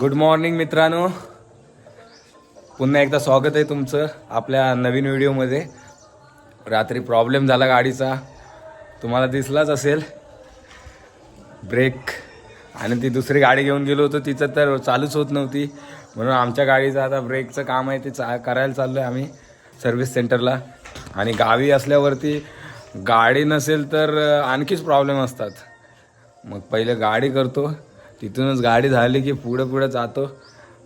Good morning मित्रांनो. पुन्हा एकदा स्वागत आहे तुमचं आपल्या नवीन व्हिडिओमध्ये. रात्री प्रॉब्लेम झाला गाडीचा. तुम्हाला दिसलाच असेल. ब्रेक आणि ती दुसरी गाडी घेऊन गेलो होतो तिचं तर चालूच होत नव्हती. म्हणून आमच्या गाडीचं आता ब्रेकचं काम आहे ते चा करायला चाललो आहे आम्ही सर्व्हिस सेंटरला आणि गावी असल्यावरती गाडी नसेल तर आणखीच प्रॉब्लेम असतात. मग पहिले गाडी करतो. तिथूनच गाडी झाली की पुढं पुढं जातो.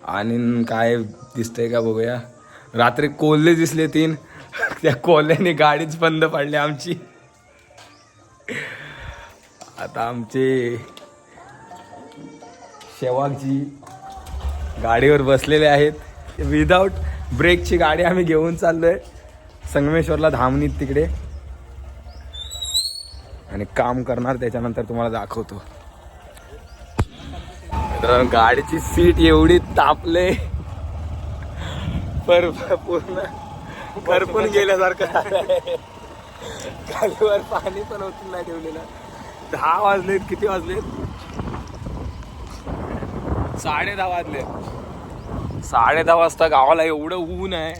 आणि काय दिसतंय का बघूया. रात्री कोल्हे दिसले तीन. त्या कोल्ह्याने गाडीच बंद पडली आमची. आता आमचे शेवागजी गाडीवर बसलेले आहेत. विदाऊट ब्रेकची गाडी आम्ही घेऊन चाललोय. संगमेश्वरला धामणीत तिकडे. आणि काम करणार त्याच्यानंतर तुम्हाला दाखवतो. तर गाडीची सीट एवढी तापले. पर पूर्ण करपून गेल्यासारखं गाडीवर पाणी पण होत नाही ठेवलेलं. दहा वाजलेत किती वाजलेत? साडे दहा वाजले साडे दहा वाजता गावाला एवढं ऊन आहे.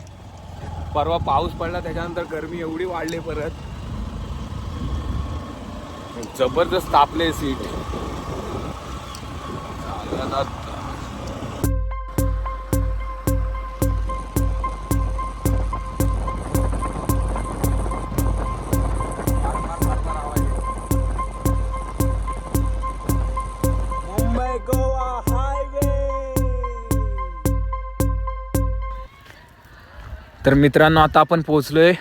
परवा पाऊस पडला त्याच्यानंतर गरमी एवढी वाढली परत. जबरदस्त तापले सीट. चालेल आता. मुंबई गोवा हायवे तर मित्रांनो आता आपण पोचलोय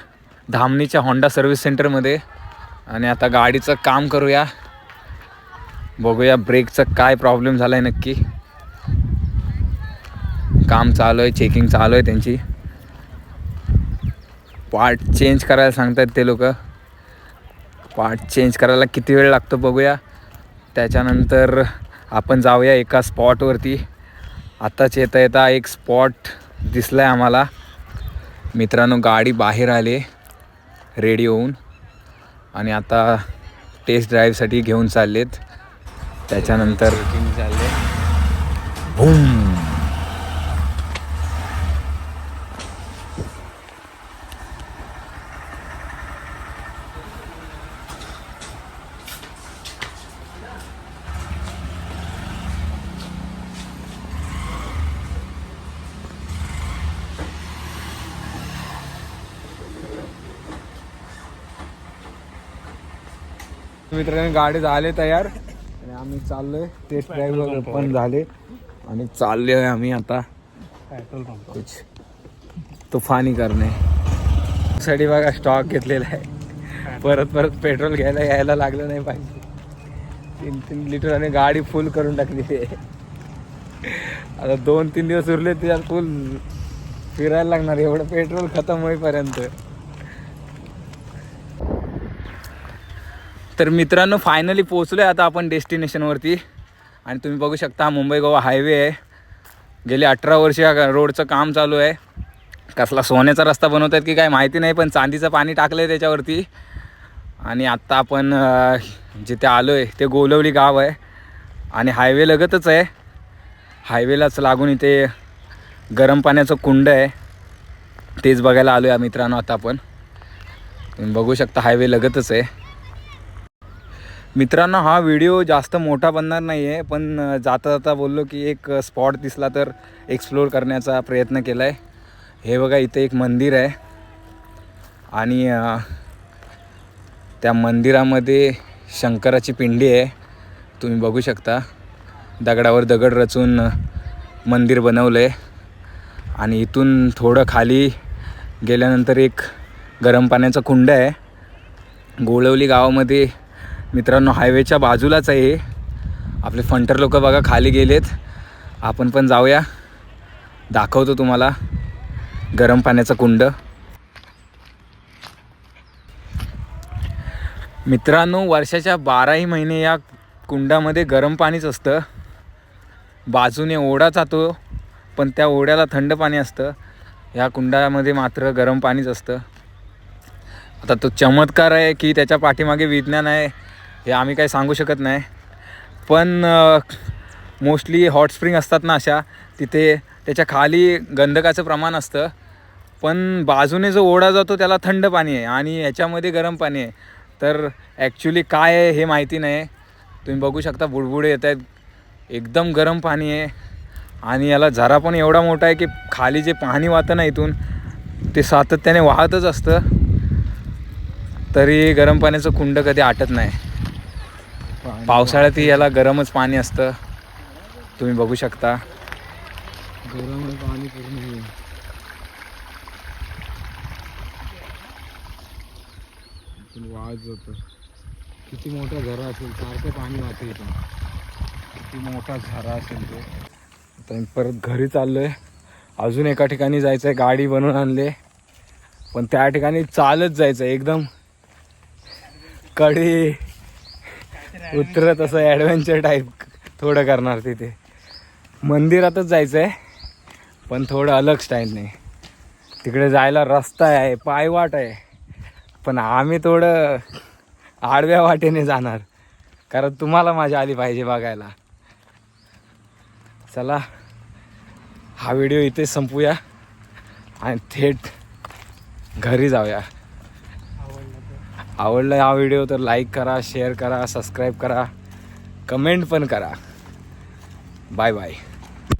धामणीच्या होंडा सर्व्हिस सेंटरमध्ये आणि आता गाडीचं काम करूया. बघूया ब्रेकचं काय प्रॉब्लेम झाला आहे नक्की. काम चालू आहे चेकिंग चालू आहे त्यांची. पार्ट चेंज करायला सांगतायत ते लोक. पार्ट चेंज करायला किती वेळ लागतो बघूया. त्याच्यानंतर आपण जाऊया एका स्पॉटवरती आत्ताच येता येता एक स्पॉट दिसला आहे आम्हाला. मित्रांनो गाडी बाहेर आली रेडी होऊन. आणि आता टेस्ट ड्राईव्हसाठी घेऊन चाललेत. त्याच्यानंतर मित्रांनो गाडी झाले तयार. आम्ही चाललोय. टेस्ट ड्राईव्ह पण झाले. आणि चाललोय आम्ही आता. कुछ तुफानी करणे. साठी बघा स्टॉक घेतलेला आहे. परत परत पेट्रोल घ्यायला यायला लागलं नाही पाहिजे. तीन तीन लिटर आणि गाडी फुल करून टाकलेली आहे. आता दोन तीन दिवस उरले त्याच्यात फुल फिरायला लागणार एवढं पेट्रोल खतम होईपर्यंत. तर मित्रांनो फायनली पोचलो आहे आता आपण डेस्टिनेशनवरती आणि तुम्ही बघू शकता हा मुंबई गोवा हायवे आहे. गेली अठरा वर्ष या रोडचं काम चालू आहे. कसला सोन्याचा रस्ता बनवत आहेत की काय माहिती नाही पण चांदीचं पाणी टाकलं आहे त्याच्यावरती. आणि आत्ता आपण जिथे आलो आहे ते गोलवली गाव आहे. आणि हायवे लगतच आहे. हायवेलाच लागून इथे गरम पाण्याचं कुंड आहे. तेच बघायला आलो आहे मित्रांनो आता आपण. तुम्ही बघू शकता हायवे लगतच आहे. मित्रांनो हा व्हिडिओ जास्त मोठा बनणार नाही आहे पण जाता जाता बोललो की एक स्पॉट दिसला तर एक्सप्लोर करण्याचा प्रयत्न केला आहे हे बघा इथे एक मंदिर आहे. आणि त्या मंदिरामध्ये शंकराची पिंडी आहे. तुम्ही बघू शकता. दगडावर दगड रचून मंदिर बनवलं आहे आणि इथून थोडं खाली गेल्यानंतर एक गरम पाण्याचा कुंड आहे. गोळवली गावामध्ये मित्रांनो हायवेच्या बाजूलाच आहे आपले फंटर लोक बघा खाली गेलेत. आपण पण जाऊया. दाखवतो तुम्हाला गरम पाण्याचं कुंड. मित्रांनो वर्षाच्या बाराही महिने या कुंडामध्ये गरम पाणीच असतं. बाजूने ओढा जातो पण त्या ओढ्याला थंड पाणी असतं. या कुंडामध्ये मात्र गरम पाणीच असतं. आता तो चमत्कार आहे की त्याच्या पाठीमागे विज्ञान आहे हे आम्ही काही सांगू शकत नाही. पण मोस्टली हॉट स्प्रिंग असतात ना अशा तिथे त्याच्याखाली गंधकाचं प्रमाण असतं. पण बाजूने जो ओढा जातो त्याला थंड पाणी आहे आणि ह्याच्यामध्ये गरम पाणी आहे. तर ॲक्च्युली काय आहे हे माहिती नाही. तुम्ही बघू शकता बुडबुडे येत आहेत. एकदम गरम पाणी आहे. आणि याला झरा पण एवढा मोठा आहे की खाली जे पाणी वाहतं ना इथून ते सातत्याने वाहतच असतं. तरी गरम पाण्याचं कुंड कधी आटत नाही. पावसाळ्यात याला गरमच पाणी असतं. तुम्ही बघू शकता. गरम पाणी पूर्ण वाहत जातं. किती मोठा झरा असेल सारखं पाणी वाहतं इथून. किती मोठा झरा असेल तो. आता परत घरी चाललो आहे अजून एका ठिकाणी जायचं आहे गाडी बनवून आणले. पण त्या ठिकाणी चालत जायचं आहे एकदम कडी उतरत असं ॲडव्हेंचर टाईप थोडं करणार तिथे. मंदिरातच जायचं आहे पण थोडं अलग स्टाईलने तिकडे जायला रस्ता आहे पायवाट आहे. पण आम्ही थोडं आडव्या वाटेने जाणार. कारण तुम्हाला मजा आली पाहिजे बघायला. चला हा व्हिडिओ इथे संपूया. आणि थेट घरी जाऊया. आवडला हा व्हिडिओ तर लाईक करा शेअर करा सबस्क्राईब करा कमेंट पण करा. Bye bye